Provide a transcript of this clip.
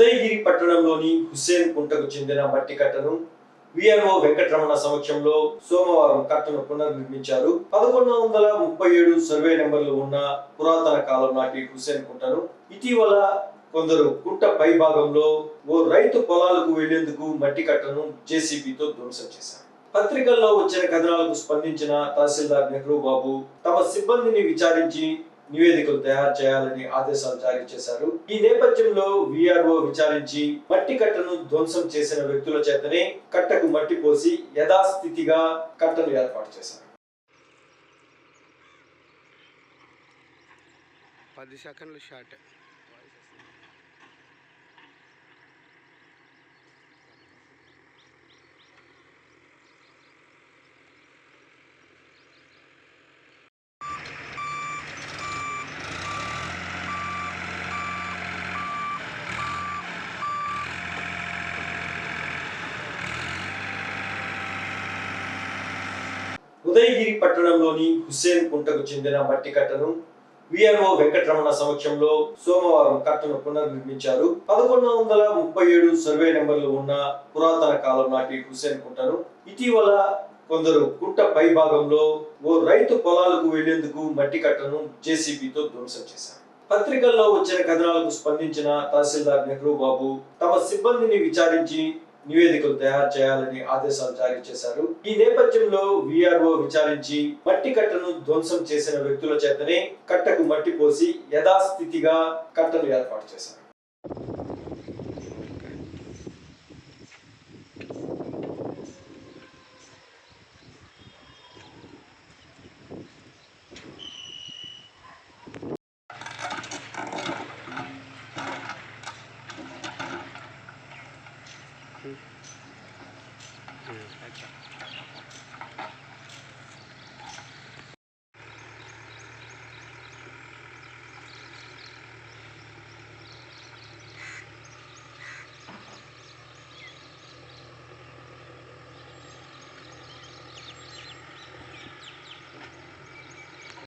ఉదయగిరి పట్టణంలోని హుస్సేన్ కుంటకు చెందిన మట్టి కట్టను విఆర్ఓ వెంకటరమణ సమక్షంలో సోమవారం కట్టను పునర్నిర్మించారు. పదకొండు వందల ముప్పై ఏడు సర్వే నెంబర్లు ఉన్న పురాతన కాలం నాటి హుస్సేన్ కుంటను ఇటీవల కొందరు కుంట పై భాగంలో ఓ రైతు పొలాలకు వెళ్ళేందుకు మట్టి కట్టను జేసీబీతో ధ్వంసం చేశారు. పత్రికల్లో వచ్చిన కథనాలకు స్పందించిన తహసీల్దార్ నెహ్రూ బాబు తమ సిబ్బందిని విచారించి నివేదికలు తయారు చేయాలని ఆదేశాలు జారీ చేశారు. ఈ నేపథ్యంలో విఆర్ఓ విచారించి మట్టి కట్టను ధ్వంసం చేసిన వ్యక్తుల చేతనే కట్టకు మట్టి పోసి యథాస్థితిగా కట్టను ఏర్పాటు చేశారు. పది సెకండ్లు షార్ట్ ఉదయగిరి పట్టణంలోని హుస్సేన్ కుంటకు చెందిన మట్టి కట్టను విఆర్ఓ వెంకటరమణ సమక్షంలో సోమవారం కట్టను పునర్నిర్మించారు. పదకొండు వందల ముప్పై ఏడు సర్వే నెంబర్లు ఉన్న పురాతన కాలం నాటి హుస్సేన్ కుంటను ఇటీవల కొందరు కుంట పై భాగంలో ఓ రైతు పొలాలకు వెళ్ళేందుకు మట్టి కట్టను జేసీబీతో ధ్వంసం చేశారు. పత్రికల్లో వచ్చిన కథనాలకు స్పందించిన తహసీల్దార్ నెహ్రూ బాబు తమ సిబ్బందిని విచారించి నివేదికలు తయారు చేయాలని ఆదేశాలు జారీ చేశారు. ఈ నేపథ్యంలో విఆర్ఓ విచారించి మట్టి కట్టను ధ్వంసం చేసిన వ్యక్తుల చేతనే కట్టకు మట్టి పోసి యథాస్థితిగా కట్టను ఏర్పాటు చేశారు. 嗯，嗯，来讲。